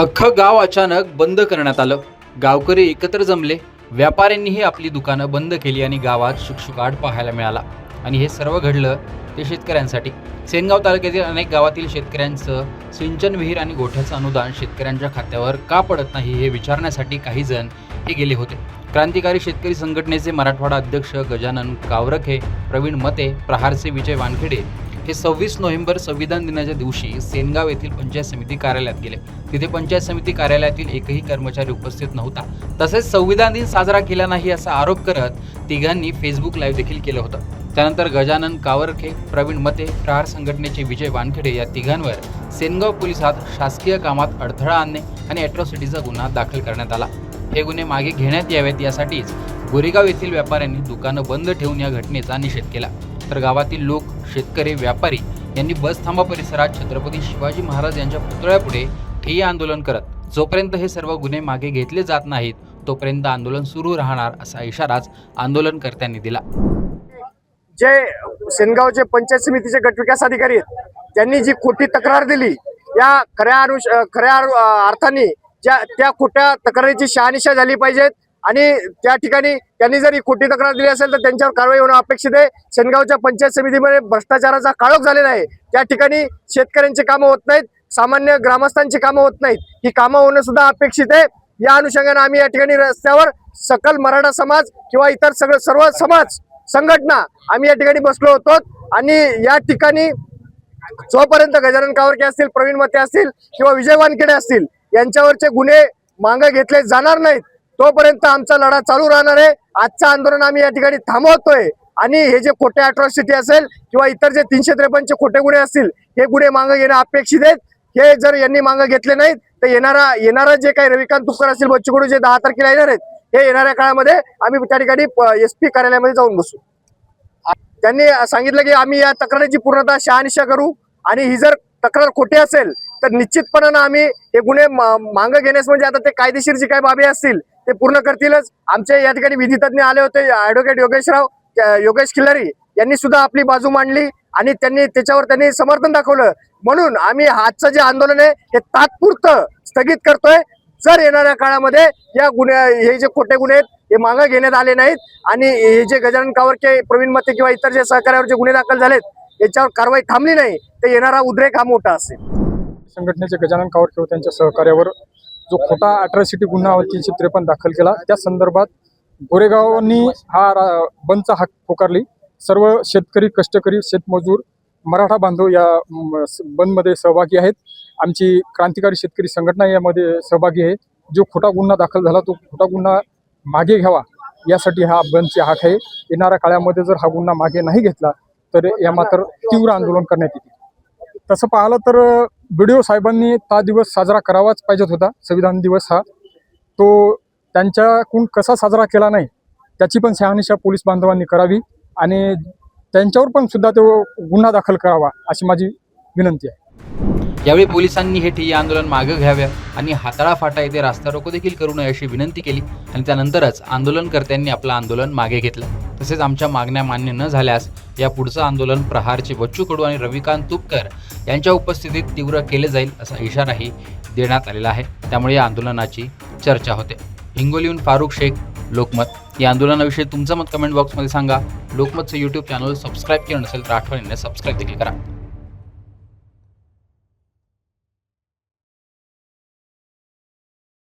अख्खं गाव अचानक बंद करण्यात आलं. गावकरी एकत्र जमले. व्यापाऱ्यांनीही आपली दुकानं बंद केली आणि गावात शुकशुकाट पाहायला मिळाला. आणि हे सर्व घडलं ते शेतकऱ्यांसाठी. सेनगाव तालुक्यातील अनेक गावातील शेतकऱ्यांचं सिंचन विहीर आणि गोठ्याचं अनुदान शेतकऱ्यांच्या खात्यावर का पडत नाही हे विचारण्यासाठी काही जण हे गेले होते. क्रांतिकारी शेतकरी संघटनेचे मराठवाडा अध्यक्ष गजानन कावरखे प्रवीण मते प्रहारचे विजय वानखेडे हे सव्वीस नोव्हेंबर संविधान दिनाच्या दिवशी सेनगाव येथील पंचायत समिती कार्यालयात गेले. तिथे पंचायत समिती कार्यालयातील एकही कर्मचारी उपस्थित नव्हता. तसेच संविधान दिन साजरा केला नाही असा आरोप करत तिघांनी फेसबुक लाईव्ह देखील केलं होतं. त्यानंतर गजानन कावरखे प्रवीण मते प्रहार संघटनेचे विजय वानखेडे या तिघांवर सेनगाव पोलिसात शासकीय कामात अडथळा आणणे आणि अॅट्रॉसिटीचा गुन्हा दाखल करण्यात आला. हे गुन्हे मागे घेण्यात यावेत यासाठीच गोरेगाव येथील व्यापाऱ्यांनी दुकानं बंद ठेवून या घटनेचा निषेध केला. तर गावातील लोक शेतकरी व्यापारी यांनी बस थांबा परिसरात छत्रपती शिवाजी महाराज यांच्या पुतळ्यापुढे ठिय्या आंदोलन करत जोपर्यंत हे सर्व गुन्हे मागे घेतले जात नाहीत तोपर्यंत आंदोलन सुरू राहणार असा इशाराच आंदोलनकर्त्यांनी दिला. जे सेनगावचे पंचायत समितीचे गटविकास अधिकारी आहेत त्यांनी जी खोटी तक्रार दिली या खऱ्या अनुष खऱ्या अर्थाने ज्या त्या खोट्या तक्रारीची शहानिशा झाली पाहिजेत. आणि त्या ठिकाणी त्यांनी जर ही खोटी तक्रार दिली असेल तर त्यांच्यावर कारवाई होणं अपेक्षित आहे. सेनगावच्या पंचायत समितीमध्ये भ्रष्टाचाराचा काळोख झालेला आहे. त्या ठिकाणी शेतकऱ्यांची कामं होत नाहीत सामान्य ग्रामस्थांची कामं होत नाहीत. ही कामं होणं सुद्धा अपेक्षित आहे. या अनुषंगाने आम्ही या ठिकाणी रस्त्यावर सकल मराठा समाज किंवा इतर सगळं सर्व समाज संघटना आम्ही या ठिकाणी बसलो होतो. आणि या ठिकाणी जोपर्यंत गजानन कावरके असतील प्रवीण मते असतील किंवा विजय वानखेडे असतील यांच्यावरचे गुन्हे मागं घेतले जाणार नाहीत. तोपर्यंत आमचा लढा चालू राहणार आहे. आजचं आंदोलन आम्ही या ठिकाणी थांबवतोय. आणि हे जे खोटे अट्रॉसिटी असेल किंवा इतर जे तीनशे त्रेपन्नचे खोटे गुन्हे असतील हे गुन्हे मागं घेणं अपेक्षित आहेत. हे जर यांनी मागं घेतले नाहीत तर येणारा येणारा जे काही रविकांत तुपकर असतील बच्चूकडू जे दहा तारखेला येणार आहेत हे येणाऱ्या काळामध्ये आम्ही त्या ठिकाणी एस पी कार्यालयामध्ये जाऊन बसू. त्यांनी सांगितलं की आम्ही या तक्रारीची पूर्णतः शहानिशा करू. आणि ही जर तक्रार खोटी असेल तर निश्चितपणानं आम्ही हे गुन्हे मांग घेण्यास म्हणजे आता ते कायदेशीर जी काही बाबी असतील ते पूर्ण करतीलच. आमचे या ठिकाणी विधितज्ञ आले होते ऍडव्होकेट योगेशराव योगेश खिल्लारी यांनी सुद्धा आपली बाजू मांडली आणि त्यांनी त्याच्यावर त्यांनी समर्थन दाखवलं. म्हणून आम्ही आजचं जे आंदोलन आहे हे तात्पुरतं स्थगित करतोय. जर येणाऱ्या काळामध्ये या गुन्हे हे जे खोटे गुन्हे आहेत हे मागं घेण्यात आले नाहीत आणि हे जे गजानन कावरके प्रवीण मते किंवा इतर जे सहकार्यावर जे गुन्हे दाखल झालेत याच्यावर कारवाई थांबली नाही तर येणारा उद्रेक हा मोठा असेल. संघटनेचे गजानन कावरके व त्यांच्या सहकार्यावर जो खोटा अट्रॉसिटी गुन्हा तीनशे त्रेपन्न दाखल केला त्या संदर्भात गोरेगावांनी हा रा- बंदचा हाक पुकारली. सर्व शेतकरी कष्टकरी शेतमजूर मराठा बांधव या बंदमध्ये सहभागी आहेत. आमची क्रांतिकारी शेतकरी संघटना यामध्ये सहभागी आहे. जो खोटा गुन्हा दाखल झाला तो खोटा गुन्हा मागे घ्यावा यासाठी हा बंदची हाक आहे. येणाऱ्या काळामध्ये जर हा गुन्हा मागे नाही घेतला तर या मात्र तीव्र आंदोलन करण्यात येईल तसं पाहिलं तर बीडीओ साहेबांनी हा दिवस साजरा करावाच पाहिजेत होता. संविधान दिवस हा. तो त्यांच्याकडून कसा साजरा केला नाही त्याची पण शहानिशा पोलीस बांधवांनी करावी आणि त्यांच्यावर पण सुद्धा तो गुन्हा दाखल करावा अशी माझी विनंती आहे. यावेळी पोलिसांनी हे ठिय्या आंदोलन मागे घ्याव्या आणि हाताळा फाटा येथे रास्ता रोको देखील करू नये अशी विनंती केली आणि त्यानंतरच आंदोलनकर्त्यांनी आपलं आंदोलन मागे घेतलं. तसेच आमच्या मागण्या मान्य न झाल्यास या पुढचं आंदोलन प्रहारचे बच्चू कडू आणि रविकांत तुपकर यांच्या उपस्थितीत तीव्र केले जाईल असा इशाराही देण्यात आलेला आहे. त्यामुळे या आंदोलनाची चर्चा होते. हिंगोलीहून फारुख शेख लोकमत. या आंदोलनाविषयी तुमचं मत कमेंट बॉक्समध्ये सांगा. लोकमतचं यूट्यूब चॅनल सबस्क्राईब केलं नसेल तर आठवणीने सबस्क्राईब देखील करा.